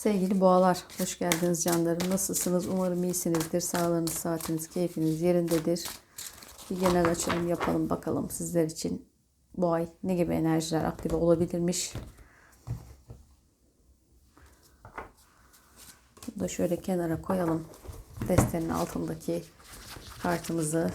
Sevgili boğalar, hoş geldiniz canlarım. Nasılsınız? Umarım iyisinizdir. Sağlığınız, saatiniz, keyfiniz yerindedir. Bir genel açılım yapalım bakalım sizler için bu ay ne gibi enerjiler aktive olabilirmiş. Bunu da şöyle kenara koyalım. Destenin altındaki kartımızı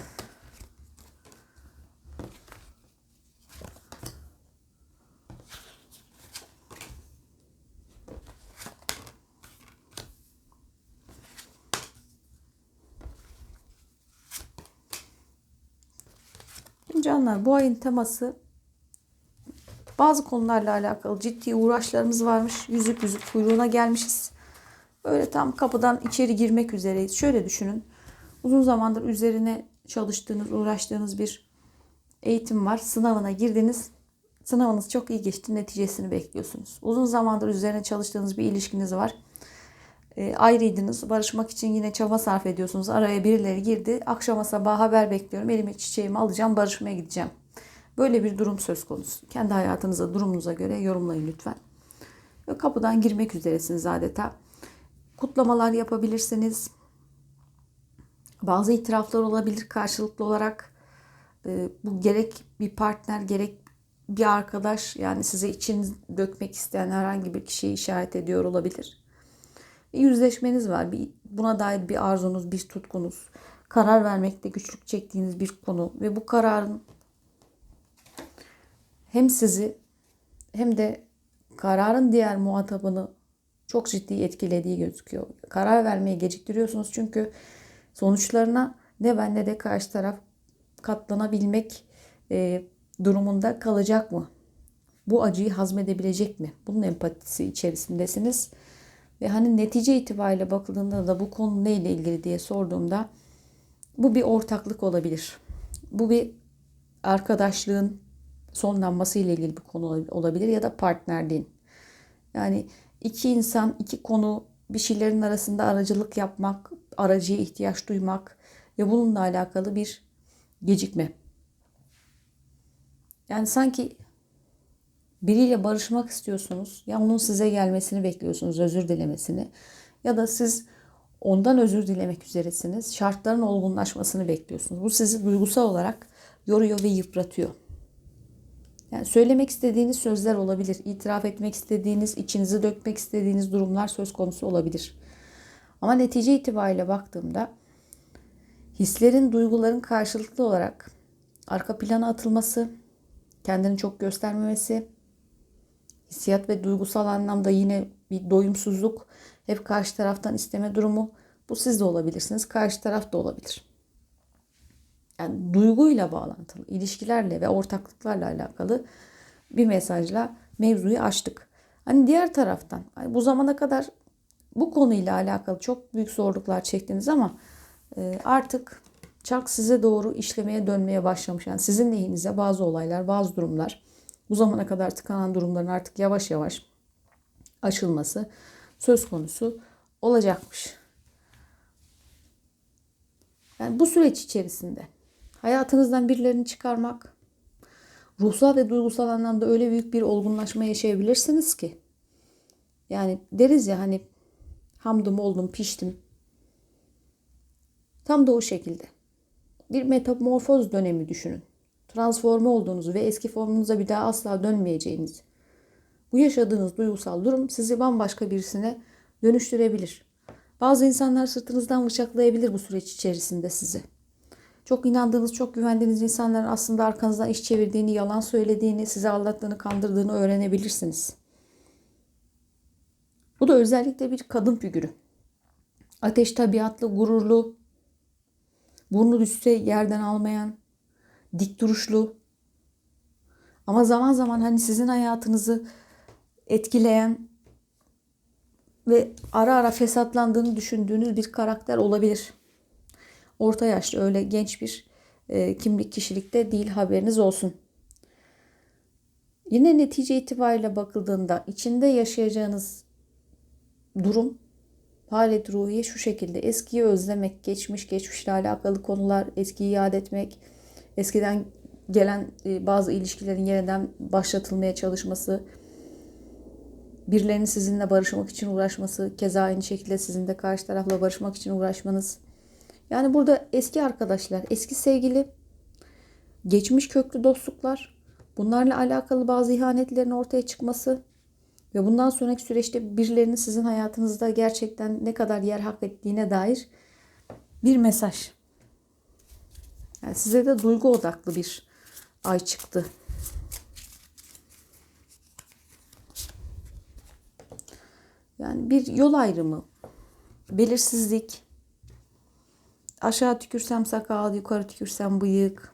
Canlar bu ayın teması bazı konularla alakalı ciddi uğraşlarımız varmış. Yüzük yüzük kuyruğuna gelmişiz. Böyle tam kapıdan içeri girmek üzereyiz. Şöyle düşünün. Uzun zamandır üzerine çalıştığınız, uğraştığınız bir eğitim var. Sınavına girdiniz. Sınavınız çok iyi geçti. Neticesini bekliyorsunuz. Uzun zamandır üzerine çalıştığınız bir ilişkiniz var. E, ayrıydınız. Barışmak için yine çaba sarf ediyorsunuz. Araya birileri girdi. Akşama sabah haber bekliyorum. Elime çiçeğimi alacağım. Barışmaya gideceğim. Böyle bir durum söz konusu. Kendi hayatınıza, durumunuza göre yorumlayın lütfen. Ve kapıdan girmek üzeresiniz adeta. Kutlamalar yapabilirsiniz. Bazı itiraflar olabilir karşılıklı olarak. E, bu gerek bir partner gerek bir arkadaş yani size için dökmek isteyen herhangi bir kişiyi işaret ediyor olabilir yüzleşmeniz var. Bir, buna dair bir arzunuz, bir tutkunuz. Karar vermekte güçlük çektiğiniz bir konu ve bu kararın hem sizi hem de kararın diğer muhatabını çok ciddi etkilediği gözüküyor. Karar vermeye geciktiriyorsunuz çünkü sonuçlarına ne ben ne de karşı taraf katlanabilmek e, durumunda kalacak mı? Bu acıyı hazmedebilecek mi? Bunun empatisi içerisindesiniz. Ve hani netice itibariyle bakıldığında da bu konu neyle ilgili diye sorduğumda bu bir ortaklık olabilir. Bu bir arkadaşlığın sonlanması ile ilgili bir konu olabilir ya da partnerliğin. Yani iki insan, iki konu bir şeylerin arasında aracılık yapmak, aracıya ihtiyaç duymak ve bununla alakalı bir gecikme. Yani sanki biriyle barışmak istiyorsunuz. Ya onun size gelmesini bekliyorsunuz, özür dilemesini. Ya da siz ondan özür dilemek üzeresiniz. Şartların olgunlaşmasını bekliyorsunuz. Bu sizi duygusal olarak yoruyor ve yıpratıyor. Yani söylemek istediğiniz sözler olabilir. İtiraf etmek istediğiniz, içinizi dökmek istediğiniz durumlar söz konusu olabilir. Ama netice itibariyle baktığımda hislerin, duyguların karşılıklı olarak arka plana atılması, kendini çok göstermemesi, hissiyat ve duygusal anlamda yine bir doyumsuzluk, hep karşı taraftan isteme durumu. Bu siz de olabilirsiniz, karşı taraf da olabilir. Yani duyguyla bağlantılı, ilişkilerle ve ortaklıklarla alakalı bir mesajla mevzuyu açtık. Hani diğer taraftan bu zamana kadar bu konuyla alakalı çok büyük zorluklar çektiniz ama e, artık çark size doğru işlemeye dönmeye başlamış. Yani sizin lehinize bazı olaylar, bazı durumlar bu zamana kadar tıkanan durumların artık yavaş yavaş açılması söz konusu olacakmış. Yani bu süreç içerisinde hayatınızdan birilerini çıkarmak, ruhsal ve duygusal anlamda öyle büyük bir olgunlaşma yaşayabilirsiniz ki. Yani deriz ya hani hamdım oldum piştim. Tam da o şekilde. Bir metamorfoz dönemi düşünün transforme olduğunuzu ve eski formunuza bir daha asla dönmeyeceğinizi. Bu yaşadığınız duygusal durum sizi bambaşka birisine dönüştürebilir. Bazı insanlar sırtınızdan bıçaklayabilir bu süreç içerisinde sizi. Çok inandığınız, çok güvendiğiniz insanların aslında arkanızdan iş çevirdiğini, yalan söylediğini, sizi aldattığını, kandırdığını öğrenebilirsiniz. Bu da özellikle bir kadın figürü. Ateş tabiatlı, gururlu, burnu düşse yerden almayan, dik duruşlu ama zaman zaman hani sizin hayatınızı etkileyen ve ara ara fesatlandığını düşündüğünüz bir karakter olabilir. Orta yaşlı öyle genç bir e, kimlik kişilikte değil haberiniz olsun. Yine netice itibariyle bakıldığında içinde yaşayacağınız durum halet ruhiye şu şekilde eskiyi özlemek, geçmiş geçmişle alakalı konular, eskiyi yad etmek, eskiden gelen e, bazı ilişkilerin yeniden başlatılmaya çalışması birilerinin sizinle barışmak için uğraşması, keza aynı şekilde sizin de karşı tarafla barışmak için uğraşmanız. Yani burada eski arkadaşlar, eski sevgili, geçmiş köklü dostluklar, bunlarla alakalı bazı ihanetlerin ortaya çıkması ve bundan sonraki süreçte birilerinin sizin hayatınızda gerçekten ne kadar yer hak ettiğine dair bir mesaj. Yani size de duygu odaklı bir ay çıktı. Yani bir yol ayrımı, belirsizlik, aşağı tükürsem sakal, yukarı tükürsem bıyık,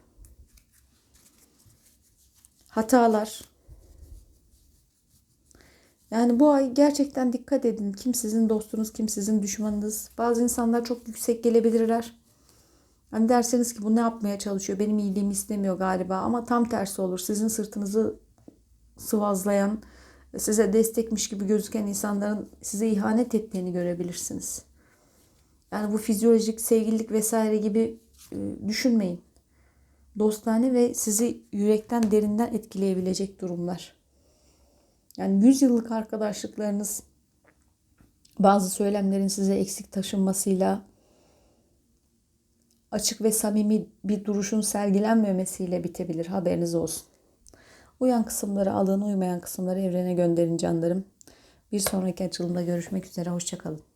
hatalar. Yani bu ay gerçekten dikkat edin. Kim sizin dostunuz, kim sizin düşmanınız. Bazı insanlar çok yüksek gelebilirler. Hani derseniz ki bu ne yapmaya çalışıyor? Benim iyiliğimi istemiyor galiba ama tam tersi olur. Sizin sırtınızı sıvazlayan, size destekmiş gibi gözüken insanların size ihanet ettiğini görebilirsiniz. Yani bu fizyolojik sevgililik vesaire gibi e, düşünmeyin. Dostane ve sizi yürekten derinden etkileyebilecek durumlar. Yani 100 yıllık arkadaşlıklarınız bazı söylemlerin size eksik taşınmasıyla açık ve samimi bir duruşun sergilenmemesiyle bitebilir. Haberiniz olsun. Uyan kısımları alın, uymayan kısımları evrene gönderin canlarım. Bir sonraki açılımda görüşmek üzere. Hoşçakalın.